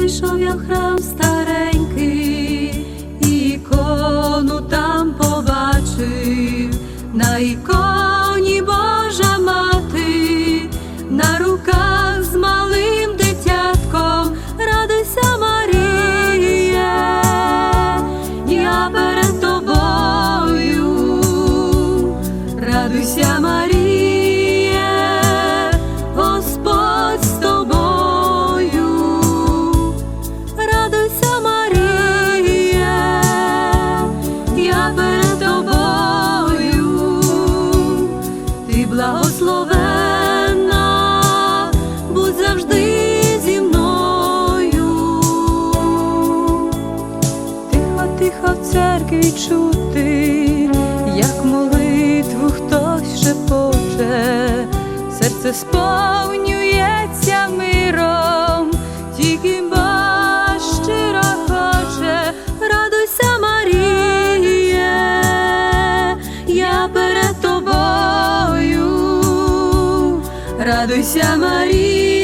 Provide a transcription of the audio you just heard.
зайшов я храм старенький, ікону там побачив, на іконі Божа мати, на руках з малим дитятком, радуйся, Марія, я перед тобою, радуйся, Марія, благословенна, будь завжди зі мною. Тихо, тихо в церкві чути, як молитву хтось шепоче, серце сповнюється Радуйся, Марія.